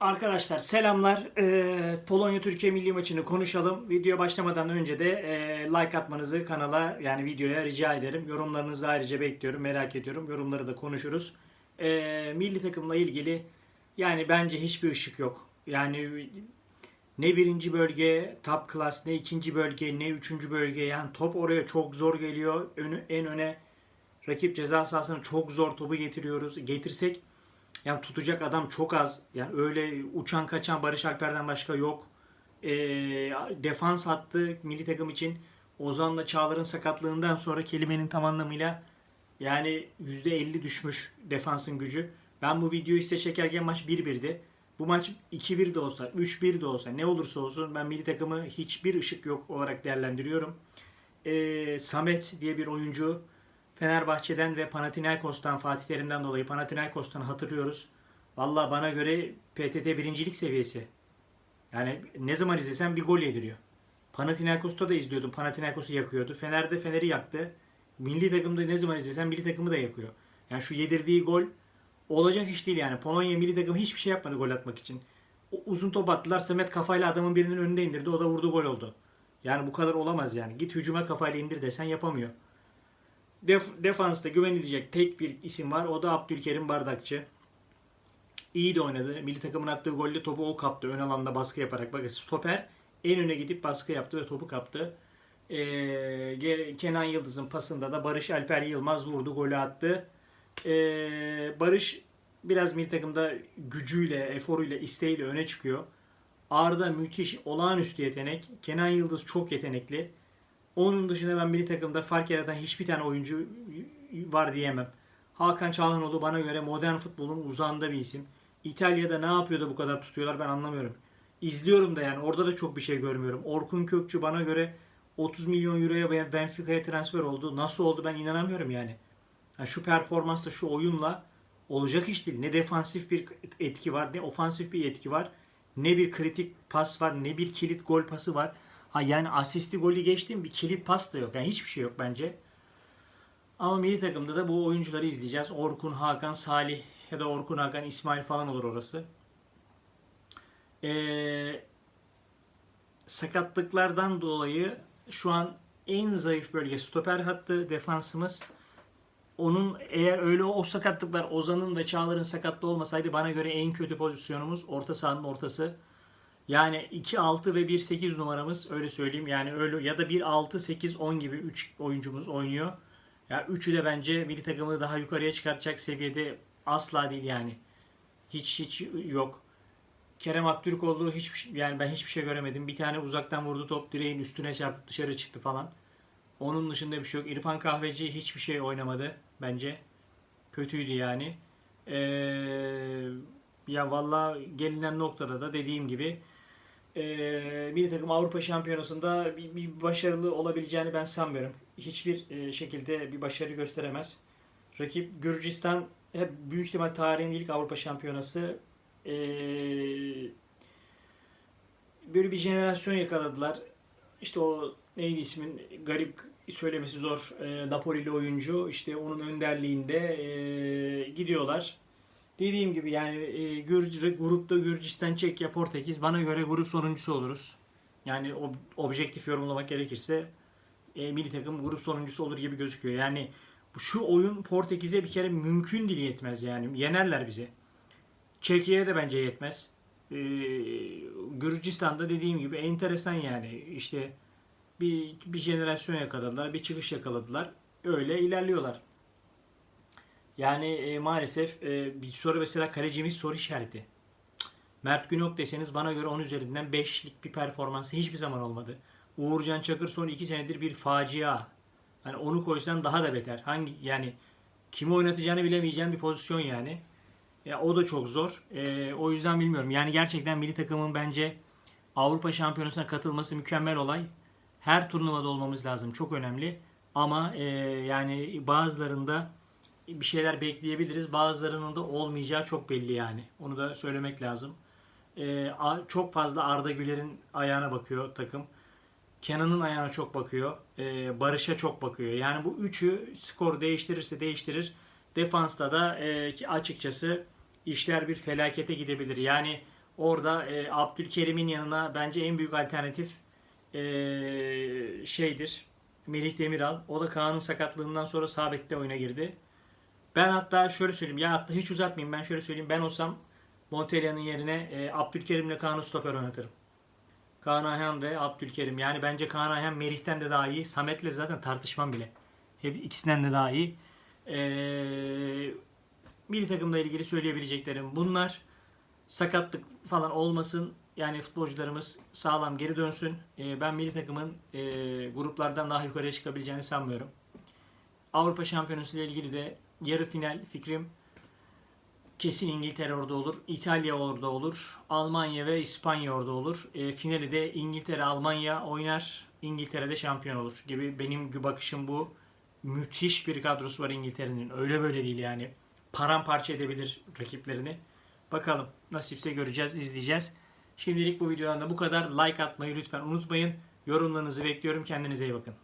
Arkadaşlar selamlar. Ee, Polonya Türkiye milli maçını konuşalım. Video başlamadan önce de e, like atmanızı kanala yani videoya rica ederim. Yorumlarınızı ayrıca bekliyorum. Merak ediyorum. Yorumları da konuşuruz. Ee, milli takımla ilgili yani bence hiçbir ışık yok. Yani ne birinci bölge top class ne ikinci bölge ne üçüncü bölge yani top oraya çok zor geliyor. Önü, en öne rakip ceza sahasına çok zor topu getiriyoruz. Getirsek yani tutacak adam çok az. Yani öyle uçan kaçan Barış Alper'den başka yok. Ee, defans hattı milli takım için Ozan'la Çağlar'ın sakatlığından sonra kelimenin tam anlamıyla yani %50 düşmüş defansın gücü. Ben bu videoyu size çekerken maç 1-1'di. Bu maç 2-1 de olsa, 3-1 de olsa ne olursa olsun ben milli takımı hiçbir ışık yok olarak değerlendiriyorum. Ee, Samet diye bir oyuncu Fenerbahçe'den ve Panathinaikos'tan Fatih Terim'den dolayı Panathinaikos'tan hatırlıyoruz. Valla bana göre PTT birincilik seviyesi. Yani ne zaman izlesem bir gol yediriyor. Panathinaikos'ta da izliyordum. Panathinaikos'u yakıyordu. Fener'de Fener'i yaktı. Milli takımda ne zaman izlesem milli takımı da yakıyor. Yani şu yedirdiği gol olacak iş değil yani. Polonya milli takımı hiçbir şey yapmadı gol atmak için. O uzun top attılar. Samet kafayla adamın birinin önünde indirdi. O da vurdu gol oldu. Yani bu kadar olamaz yani. Git hücuma kafayla indir desen yapamıyor. Def- defansta güvenilecek tek bir isim var. O da Abdülkerim Bardakçı. İyi de oynadı. Milli takımın attığı golle topu o kaptı. Ön alanda baskı yaparak. Bakın stoper en öne gidip baskı yaptı ve topu kaptı. Ee, Kenan Yıldız'ın pasında da Barış Alper Yılmaz vurdu. Golü attı. Ee, Barış biraz milli takımda gücüyle, eforuyla, isteğiyle öne çıkıyor. Arda müthiş, olağanüstü yetenek. Kenan Yıldız çok yetenekli. Onun dışında ben milli takımda fark yaratan hiçbir tane oyuncu var diyemem. Hakan Çalhanoğlu bana göre modern futbolun uzağında bir isim. İtalya'da ne yapıyor da bu kadar tutuyorlar ben anlamıyorum. İzliyorum da yani orada da çok bir şey görmüyorum. Orkun Kökçü bana göre 30 milyon euroya Benfica'ya transfer oldu. Nasıl oldu ben inanamıyorum yani. yani şu performansla şu oyunla olacak iş değil. Ne defansif bir etki var ne ofansif bir etki var. Ne bir kritik pas var ne bir kilit gol pası var. Ha yani asisti golü geçtim bir kilit pas da yok. Yani hiçbir şey yok bence. Ama milli takımda da bu oyuncuları izleyeceğiz. Orkun, Hakan, Salih ya da Orkun, Hakan, İsmail falan olur orası. Ee, sakatlıklardan dolayı şu an en zayıf bölge stoper hattı defansımız. Onun eğer öyle o sakatlıklar Ozan'ın ve Çağlar'ın sakatlığı olmasaydı bana göre en kötü pozisyonumuz orta sahanın ortası. Yani 2 6 ve 1 8 numaramız öyle söyleyeyim. Yani öyle ya da 1 6 8 10 gibi 3 oyuncumuz oynuyor. Ya üçü de bence milli takımı daha yukarıya çıkartacak seviyede asla değil yani. Hiç hiç yok. Kerem Aktürkoğlu hiçbir yani ben hiçbir şey göremedim. Bir tane uzaktan vurdu top direğin üstüne çarpıp dışarı çıktı falan. Onun dışında bir şey yok. İrfan Kahveci hiçbir şey oynamadı bence. Kötüydü yani. Ee, ya valla gelinen noktada da dediğim gibi e, milli takım Avrupa Şampiyonası'nda bir, bir başarılı olabileceğini ben sanmıyorum. Hiçbir e, şekilde bir başarı gösteremez. Rakip Gürcistan hep büyük ihtimal tarihin ilk Avrupa Şampiyonası. E, böyle bir jenerasyon yakaladılar. İşte o neydi ismin garip söylemesi zor. E, Napoli'li oyuncu işte onun önderliğinde e, gidiyorlar. Dediğim gibi yani e, Gür- grupta Gürcistan, Çekya, Portekiz bana göre grup sonuncusu oluruz. Yani ob- objektif yorumlamak gerekirse e, milli takım grup sonuncusu olur gibi gözüküyor. Yani şu oyun Portekiz'e bir kere mümkün değil yetmez yani. Yenerler bizi. Çekya'ya da bence yetmez. E, Gürcistan'da dediğim gibi enteresan yani. İşte bir, bir jenerasyon yakaladılar, bir çıkış yakaladılar. Öyle ilerliyorlar. Yani e, maalesef e, bir soru mesela kalecimiz soru işareti. Mert Günok deseniz bana göre 10 üzerinden 5'lik bir performansı hiçbir zaman olmadı. Uğurcan Çakır son 2 senedir bir facia. Hani onu koysan daha da beter. Hangi yani kimi oynatacağını bilemeyeceğim bir pozisyon yani. Ya o da çok zor. E, o yüzden bilmiyorum. Yani gerçekten milli takımın bence Avrupa Şampiyonası'na katılması mükemmel olay. Her turnuvada olmamız lazım. Çok önemli. Ama e, yani bazılarında bir şeyler bekleyebiliriz. Bazılarının da olmayacağı çok belli yani. Onu da söylemek lazım. Ee, çok fazla Arda Güler'in ayağına bakıyor takım. Kenan'ın ayağına çok bakıyor. Ee, Barış'a çok bakıyor. Yani bu üçü skor değiştirirse değiştirir. Defansta da e, açıkçası işler bir felakete gidebilir. Yani Orada e, Abdülkerim'in yanına bence en büyük alternatif e, şeydir. Melih Demiral. O da Kaan'ın sakatlığından sonra sağ bekte oyuna girdi. Ben hatta şöyle söyleyeyim. Ya hatta hiç uzatmayayım. Ben şöyle söyleyeyim. Ben olsam Montella'nın yerine e, Abdülkerim'le Kaan'ı stoper oynatırım. Kaan Ayhan ve Abdülkerim. Yani bence Kaan Ayhan Merih'ten de daha iyi. Samet'le zaten tartışmam bile. Hep ikisinden de daha iyi. Ee, milli takımla ilgili söyleyebileceklerim bunlar. Sakatlık falan olmasın. Yani futbolcularımız sağlam geri dönsün. Ee, ben milli takımın e, gruplardan daha yukarıya çıkabileceğini sanmıyorum. Avrupa Şampiyonası ile ilgili de yarı final fikrim kesin İngiltere orada olur. İtalya orada olur. Almanya ve İspanya orada olur. E, finali de İngiltere Almanya oynar. İngiltere'de şampiyon olur gibi benim bakışım bu. Müthiş bir kadrosu var İngiltere'nin. Öyle böyle değil yani. Paramparça edebilir rakiplerini. Bakalım nasipse göreceğiz, izleyeceğiz. Şimdilik bu videodan da bu kadar. Like atmayı lütfen unutmayın. Yorumlarınızı bekliyorum. Kendinize iyi bakın.